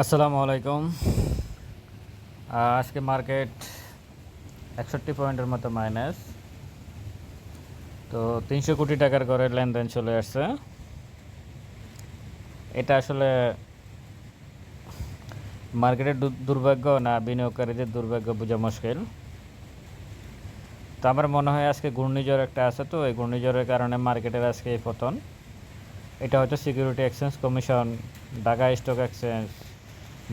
আসসালামু আলাইকুম। আজকে মার্কেট একষট্টি পয়েন্টের মতো মাইনাস তো তিনশো কোটি টাকার করে লেনদেন চলে আসছে। এটা আসলে মার্কেটের দুর্ভাগ্য না বিনিয়োগকারীদের দুর্ভাগ্য বোঝা মুশকিল। তো আমার মনে হয় আজকে ঘূর্ণিঝড় একটা আছে তো, এই ঘূর্ণিঝড়ের কারণে মার্কেটের আজকে এই পতন। এটা হচ্ছে security exchange commission Dhaka stock exchange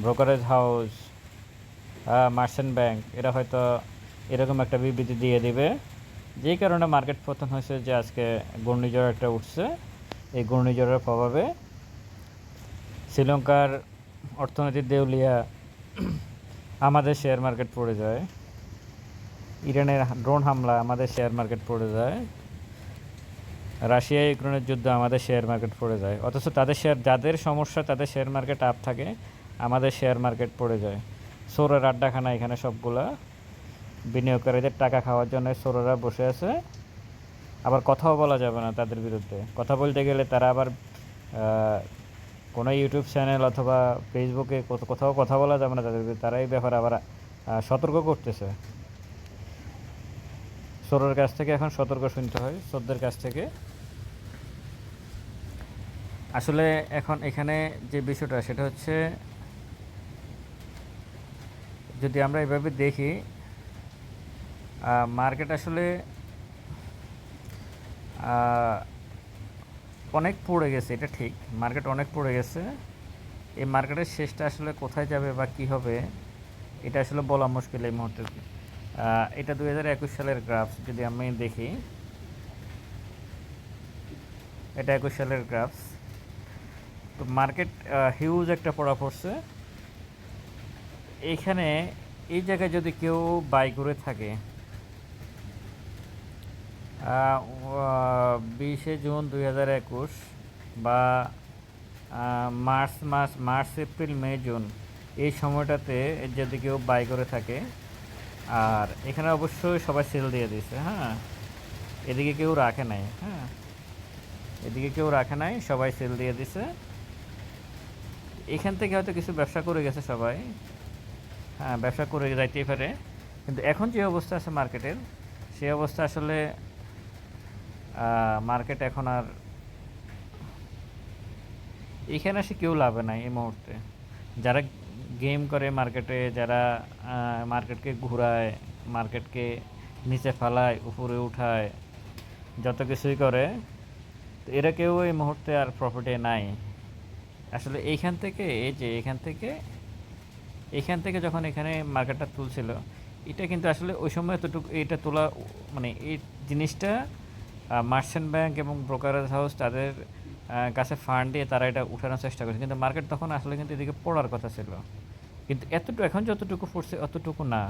brokerage house merchant bank, এরা হয়তো এরকম একটা বিবৃতি দিয়ে দিবে। যেই কারণে মার্কেট পতন হয়েছে যে আজকে ঘূর্ণিঝড় একটা উঠছে। এই ঘূর্ণিঝড়ের প্রভাবে শ্রীলঙ্কার অর্থনীতির দেউলিয়া আমাদের শেয়ার মার্কেট পড়ে যায়। ইরানের ড্রোন হামলা আমাদের শেয়ার মার্কেট পড়ে যায়। রাশিয়া ইউক্রেনের যুদ্ধ আমাদের শেয়ার মার্কেট পড়ে যায়। অথচ তাদের শেয়ার যাদের সমস্যা, তাদের শেয়ার মার্কেট আপ থাকে। আমাদের শেয়ার মার্কেট পড়ে যায়। সোরের আড্ডাখানা এখানে সবগুলা বিনিয়োগকারীদের টাকা খাওয়ার জন্য সোরেরা বসে আছে। আবার কথাও বলা যাবে না তাদের বিরুদ্ধে। কথা বলতে গেলে তারা আবার কোনো ইউটিউব চ্যানেল অথবা ফেসবুকে কোথাও কথা বলা যাবে না তাদের বিরুদ্ধে। তারা এই ব্যাপারে আবার সতর্ক করতেছে। সোরের কাছ থেকে এখন সতর্ক শুনতে হয়, সোরদের কাছ থেকে। আসলে এখন এখানে যে বিষয়টা, সেটা হচ্ছে যদি আমরা এভাবে দেখি মার্কেট আসলে অনেক পড়ে গেছে, এটা ঠিক। মার্কেট অনেক পড়ে গেছে। এই মার্কেটের শেষটা আসলে কোথায় যাবে বা কি হবে, এটা আসলে বলা মুশকিল এই মুহূর্তে। এটা দুই হাজার একুশ সালের গ্রাফ যদি আমি দেখি। এটা একুশ সালের গ্রাফস তো মার্কেট হিউজ একটা পড়া পড়ছে। এইখানে এই জায়গায় যদি কেউ বাই করে থাকে বিশে জুন দুই হাজার একুশ বা মার্চ মাস, মার্চ, এপ্রিল, মে, জুন এই সময়টাতে যদি কেউ বাই করে থাকে, আর এখানে অবশ্যই সবাই সেল দিয়ে দিয়েছে হ্যাঁ। এদিকে কেউ রাখে নাই হ্যাঁ। এদিকে কেউ রাখে নাই, সবাই সেল দিয়ে দিছে। এখান থেকে হয়তো কিছু ব্যবসা করে গেছে সবাই। ব্যবসা করে যাইতে পারে। কিন্তু এখন যে অবস্থা আছে মার্কেটের, সেই অবস্থা আসলে মার্কেট এখন আর এখানে এসে কেউ লাভে নাই এই মুহূর্তে। যারা গেম করে মার্কেটে, যারা মার্কেটকে ঘুরায়, মার্কেটকে নিচে ফালায়, উপরে উঠায়, যত কিছুই করে, তো এরা কেউ এই মুহূর্তে আর প্রফিটে নাই। আসলে এইখান থেকে, এই যে এখান থেকে এখান থেকে যখন এখানে মার্কেটটা তুলছিল, এটা কিন্তু আসলে ওই সময় এতটুকু, এটা তোলা মানে এই জিনিসটা মার্চেন্ট ব্যাংক এবং ব্রোকারেজ হাউস তাদের কাছে ফান্ড দিয়ে তারা এটা উঠানোর চেষ্টা করছে। কিন্তু মার্কেট তখন আসলে কিন্তু এদিকে পড়ার কথা ছিল। কিন্তু এতটুকু, এখন যতটুকু পড়ছে অতটুকু না।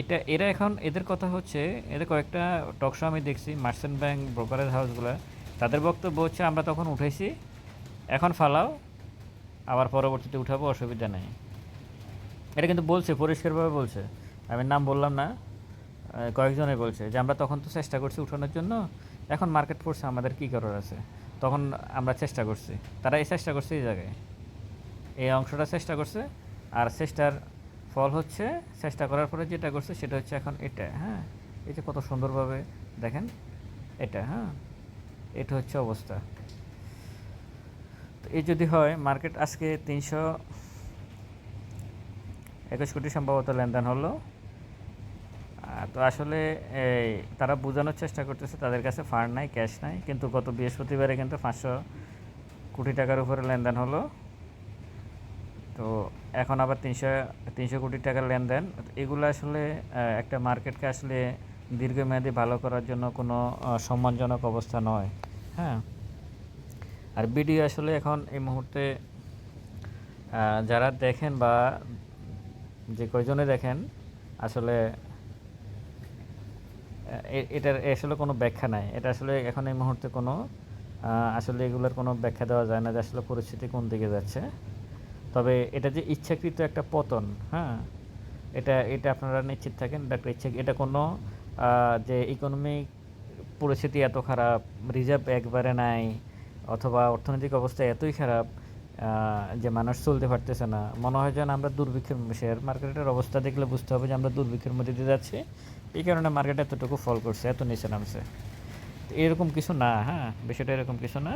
এটা, এরা এখন, এদের কথা হচ্ছে, এদের কয়েকটা টকশো আমি দেখছি, মার্চেন্ট ব্যাংক, ব্রোকারেজ হাউসগুলো, তাদের বক্তব্য হচ্ছে, আমরা তখন উঠেছি এখন ফালাও, আবার পরবর্তীতে উঠাবো, অসুবিধা নেই। এটা কিন্তু বলছে, পরিষ্কারভাবে বলছে। আমি নাম বললাম না কয়েকজনে বলছে যে, আমরা তখন তো চেষ্টা করছি উঠানোর জন্য, এখন মার্কেট পড়ছে আমাদের কী করার আছে? তখন আমরা চেষ্টা করছি। তারা এই চেষ্টা করছে এই জায়গায়। এই অংশটা চেষ্টা করছে, আর চেষ্টার ফল হচ্ছে, চেষ্টা করার পরে যেটা করছে সেটা হচ্ছে এখন এটা হ্যাঁ? এই যে কত সুন্দরভাবে দেখেন, এটা হ্যাঁ? এটা হচ্ছে অবস্থা। তো এই যদি হয় মার্কেট আজকে তিনশো একুশ কোটি সম্ভবত লেনদেন হলো। তো আসলে এই তারা বোঝানোর চেষ্টা করতেছে, তাদের কাছে ফান্ড নাই, ক্যাশ নাই, কিন্তু গত বৃহস্পতিবারে কিন্তু পাঁচশো কোটি টাকার উপরে লেনদেন হলো। তো এখন আবার তিনশো তিনশো কোটি টাকার লেনদেন। এগুলো আসলে একটা মার্কেটকে আসলে দীর্ঘমেয়াদী ভালো করার জন্য কোনো সম্মানজনক অবস্থা নয়। হ্যাঁ? আর বিডিও আসলে এখন এই মুহূর্তে যারা দেখেন বা যে কয়জনে দেখেন, আসলে এটার আসলে কোনো ব্যাখ্যা নাই। এটা আসলে এখন এই মুহূর্তে কোনো আসলে এগুলোর কোনো ব্যাখ্যা দেওয়া যায় না যে আসলে পরিস্থিতি কোন দিকে যাচ্ছে। তবে এটা যে ইচ্ছাকৃত একটা পতন হ্যাঁ এটা এটা আপনারা নিশ্চিত থাকেন এটা একটা ইচ্ছা, এটা কোনো যে ইকোনমিক পরিস্থিতি এত খারাপ রিজার্ভ একবারে নাই, অথবা অর্থনৈতিক অবস্থা এতই খারাপ যে মানুষ চলতে পারতেছে না। মনে হয় যেন আমরা দুর্ভিক্ষের শেয়ার মার্কেটের অবস্থা দেখলে বুঝতে হবে যে আমরা দুর্ভিক্ষের মধ্যে দিয়ে যাচ্ছি। এই কারণে মার্কেট এতটুকু ফল করছে, এত নিচে নামছে। এরকম কিছু না হ্যাঁ? বিষয়টা এরকম কিছু না।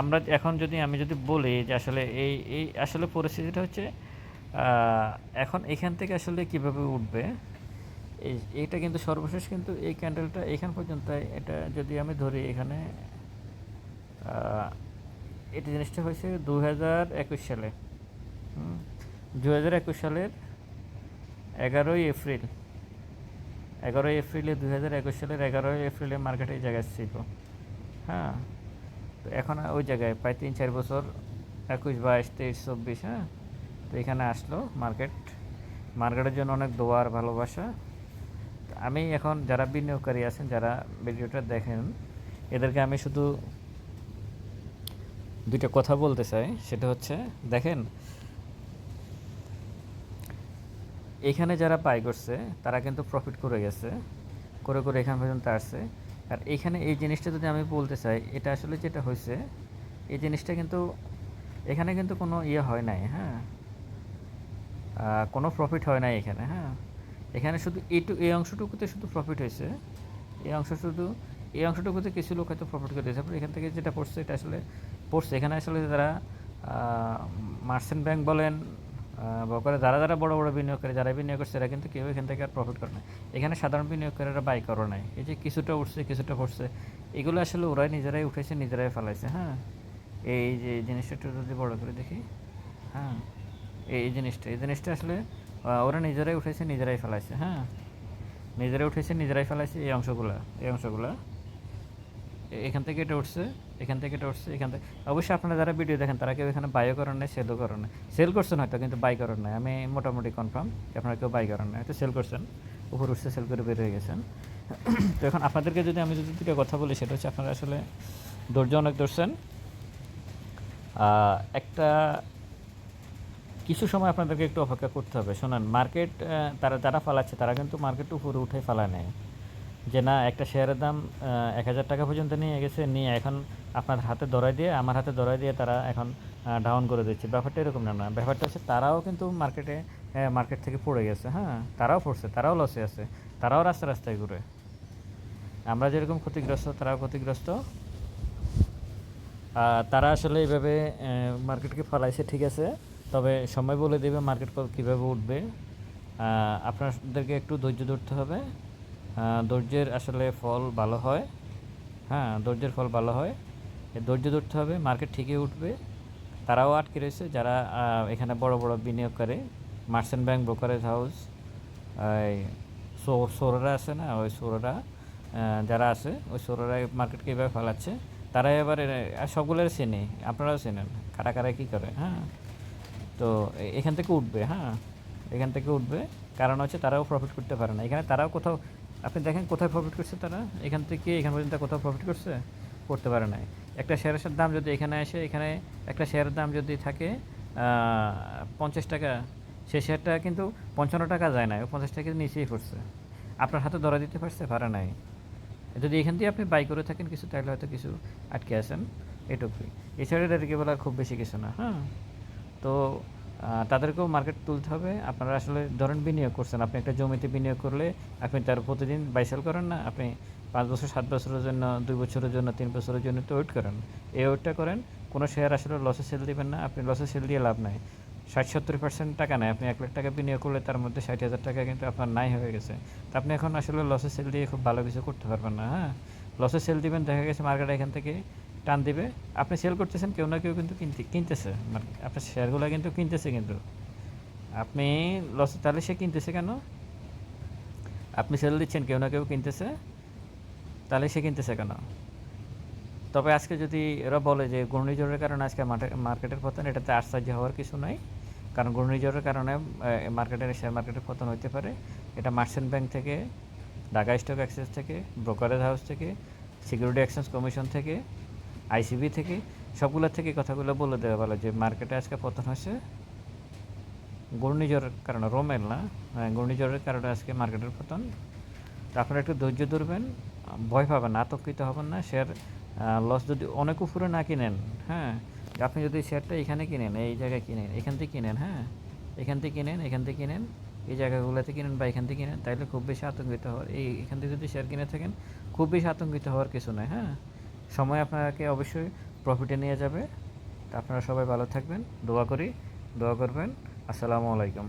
আমরা এখন যদি, আমি যদি বলি যে আসলে এই এই আসলে পরিস্থিতিটা হচ্ছে এখন এখান থেকে আসলে কীভাবে উঠবে, এই এটা কিন্তু সর্বশেষ কিন্তু এই ক্যান্ডেলটা এখান পর্যন্ত এটা যদি আমি ধরি এখানে এটা জিনিসটা হয়েছে দু হাজার একুশ সালে। দু হাজার একুশ সালের এগারোই এপ্রিল। এগারোই এপ্রিলে দু হাজার একুশ সালের এগারোই এপ্রিলে মার্কেটে এই জায়গায় ছিল। হ্যাঁ। তো এখন ওই জায়গায় প্রায় তিন চার বছর, একুশ, বাইশ, তেইশ, চব্বিশ হ্যাঁ। তো এখানে আসলো মার্কেট মার্কেটের জন্য অনেক দোয়ার ভালোবাসা। আমি এখন যারা বিনিয়োগকারী আছেন, যারা ভিডিওটা দেখেন, এদেরকে আমি শুধু দুইটা কথা বলতে চাই, সেটা হচ্ছে, দেখেন, এখানে যারা পাই করছে, তারা কিন্তু প্রফিট করে গেছে, করে করে এখান পর্যন্ত আসছে। আর এখানে এই জিনিসটা যদি আমি বলতে চাই, এটা আসলে যেটা হয়েছে, এই জিনিসটা কিন্তু, এখানে কিন্তু কোনো ইয়ে হয় নাই হ্যাঁ? কোনো প্রফিট হয় নাই এখানে হ্যাঁ? এখানে শুধু এইটু, এই অংশটুকুতে শুধু প্রফিট হয়েছে। এই অংশ শুধু, এই অংশটুকুতে কিছু লোক হয়তো প্রফিট করে দিয়েছে। এখান থেকে যেটা পড়ছে, এটা আসলে পড়ছে এখানে আসলে যারা মার্চেন্ট ব্যাংক বলেন বা করে যারা যারা বড় বড় বিনিয়োগ করে যারা বিনিয়োগ করছে, এরা কিন্তু কেউ এখান থেকে আর প্রফিট করে না এখানে সাধারণ বিনিয়োগকারীরা বাই করে নাই। এই যে কিছুটা উঠছে, কিছুটা পড়ছে, এগুলো আসলে ওরাই নিজেরাই উঠেছে, নিজেরাই ফেলাইছে হ্যাঁ? এই যে জিনিসটা যদি বড় করে দেখি হ্যাঁ? এই জিনিসটা এই জিনিসটা আসলে ওরা নিজেরাই উঠেছে, নিজেরাই ফেলাইছে হ্যাঁ? নিজেরাই উঠেছে, নিজেরাই ফেলাইছে এই অংশগুলো, এই অংশগুলা। এখান থেকে এটা উঠছে, এখান থেকে এটা উঠছে, এখান থেকে অবশ্যই আপনারা যারা ভিডিও দেখেন, তারা কেউ এখানে বাইও করেন নাই সেলও করেন নাই। সেল করছেন হয়তো, কিন্তু বাই করেন নাই। আমি মোটামুটি কনফার্ম আপনারা কেউ বাই করেন নাই। হয়তো সেল করছেন, উপর উঠছে সেল করে বের হয়ে গেছেন। তো এখন আপনাদেরকে যদি আমি যদি দুটো কথা বলি, সেটা হচ্ছে আপনারা আসলে ধৈর্য অনেক ধরছেন। একটা, কিছু সময় আপনাদেরকে একটু অপেক্ষা করতে হবে। শোনান মার্কেট তারা যারা ফালাচ্ছে, তারা কিন্তু মার্কেট উপরে উঠে ফালায় নেয়। যে না, একটা শেয়ারের দাম এক হাজার টাকা পর্যন্ত নিয়ে গেছে, নিয়ে এখন আপনার হাতে দরাই দিয়ে, আমার হাতে দরাই দিয়ে তারা এখন ডাউন করে দিচ্ছে। ব্যাপারটা এরকম না না। ব্যাপারটা হচ্ছে তারাও কিন্তু মার্কেটে মার্কেট থেকে পড়ে গেছে হ্যাঁ? তারাও পড়ছে, তারাও লসে আছে, তারাও রাস্তা রাস্তায় ঘুরে। আমরা যেরকম ক্ষতিগ্রস্ত, তারাও ক্ষতিগ্রস্ত। তারা আসলে এইভাবে মার্কেটকে ফলাইছে, ঠিক আছে। তবে সময় বলে দেবে মার্কেট কীভাবে উঠবে। আপনাদেরকে একটু ধৈর্য ধরতে হবে। ধৈর্যের আসলে ফল ভালো হয়। হ্যাঁ ধৈর্যের ফল ভালো হয়। ধৈর্য ধরতে হবে, মার্কেট ঠিকই উঠবে। তারাও আটকে রয়েছে, যারা এখানে বড় বড় বিনিয়োগ করে। মার্চেন্ট ব্যাংক ব্রোকারেজ হাউস সোররা আছে না, ওই সোররা যারা আছে, ওই সোররা মার্কেটকে এভাবে ফেলাচ্ছে। তারা এবার সবগুলোর চেনে, আপনারাও চেনেন, কারা কারা কী করে হ্যাঁ। তো এখান থেকে উঠবে হ্যাঁ। এখান থেকে উঠবে, কারণ হচ্ছে তারাও প্রফিট করতে পারে না। এখানে তারাও কোথাও আপনি দেখেন কোথায় প্রফিট করছে তারা? এখান থেকে এখান পর্যন্ত কোথাও প্রফিট করছে? করতে পারে না একটা শেয়ারের দাম যদি এখানে আসে, এখানে একটা শেয়ারের দাম যদি থাকে পঞ্চাশ টাকা, সে শেয়ারটা কিন্তু পঞ্চান্ন টাকা যায় না ও পঞ্চাশ টাকার নিচেই পড়ছে। আপনার হাতে ধরা দিতে পারছে পারে নাই। যদি এখান দিয়ে আপনি বাই করে থাকেন কিছু, তাহলে হয়তো কিছু আটকে আছেন। এটুকুই। এছাড়া এটাকে বলার খুব বেশি কিছু না হ্যাঁ? তো তাদেরকেও মার্কেট তুলতে হবে। আপনারা আসলে ধরেন বিনিয়োগ করছেন, আপনি একটা জমিতে বিনিয়োগ করলে আপনি তার প্রতিদিন বাইসেল করেন না, আপনি পাঁচ বছর, সাত বছরের জন্য, দুই বছরের জন্য, তিন বছরের জন্য তো ওয়েট করেন। এই ওয়েটটা করেন, কোনো শেয়ার আসলে লসে সেল দিবেন না, আপনি লসে সেল দিয়ে লাভ নাই। ষাট, সত্তর পার্সেন্ট টাকা নেয় আপনি এক লাখ টাকা বিনিয়োগ করলে তার মধ্যে ষাট হাজার টাকা কিন্তু আপনার নাই হয়ে গেছে। তা আপনি এখন আসলে লসে সেল দিয়ে খুব ভালো কিছু করতে পারবেন না হ্যাঁ? লসে সেল দিবেন, দেখা গেছে মার্কেট এখান থেকে টান দিবে। আপনি সেল করতেছেন, কেউ না কেউ কিন্তু কিনতে কিনতেছে। মানে আপনার শেয়ারগুলো কিন্তু কিনতেছে কিন্তু। আপনি লস তাহলে সে কিনতেছে কেন? আপনি সেল দিচ্ছেন, কেউ না কেউ কিনতেছে। তাহলে সে কিনতেছে কেন? তবে আজকে যদি এরা বলে যে ঘূর্ণিঝড়ের কারণে আজকে মার্কে- মার্কেটের পতন, এটাতে আশ্চর্য হওয়ার কিছু নাই। কারণ ঘূর্ণিঝড়ের কারণে মার্কেটের শেয়ার মার্কেটের পতন হতে পারে। এটা মার্চেন্ট ব্যাংক থেকে, ঢাকা স্টক এক্সচেঞ্জ থেকে ব্রোকারেজ হাউস থেকে সিকিউরিটি এক্সচেঞ্জ কমিশন থেকে আইসিবি থেকে সবগুলো থেকে কথাগুলো বলে দেওয়া বলে যে মার্কেটে আজকে পতন হয়েছে। ঘূর্ণিঝড়ের কারণে, রোমেল না হ্যাঁ, ঘূর্ণিঝড়ের কারণে আজকে মার্কেটের পতন। তো আপনারা একটু ধৈর্য ধরবেন, ভয় পাবেন না আতঙ্কিত হবেন না। শেয়ার লস যদি অনেক উপরে না কিনেন হ্যাঁ আপনি যদি শেয়ারটা এখানে কিনেন, এই জায়গায় কিনেন, এখান থেকে কিনেন হ্যাঁ এখান থেকে কিনেন, এখান থেকে কিনেন, এই জায়গাগুলোতে কিনেন বা এখান থেকে কিনেন তাহলে খুব বেশি আতঙ্কিত হওয়ার, এই এখান থেকে যদি শেয়ার কিনে থাকেন, খুব বেশি আতঙ্কিত হওয়ার কিছু নয় হ্যাঁ। সময় আপনাকে অবশ্যই প্রফিটে নিয়ে যাবে। আপনারা সবাই ভালো থাকবেন, দোয়া করি, দোয়া করবেন। আসসালামু আলাইকুম।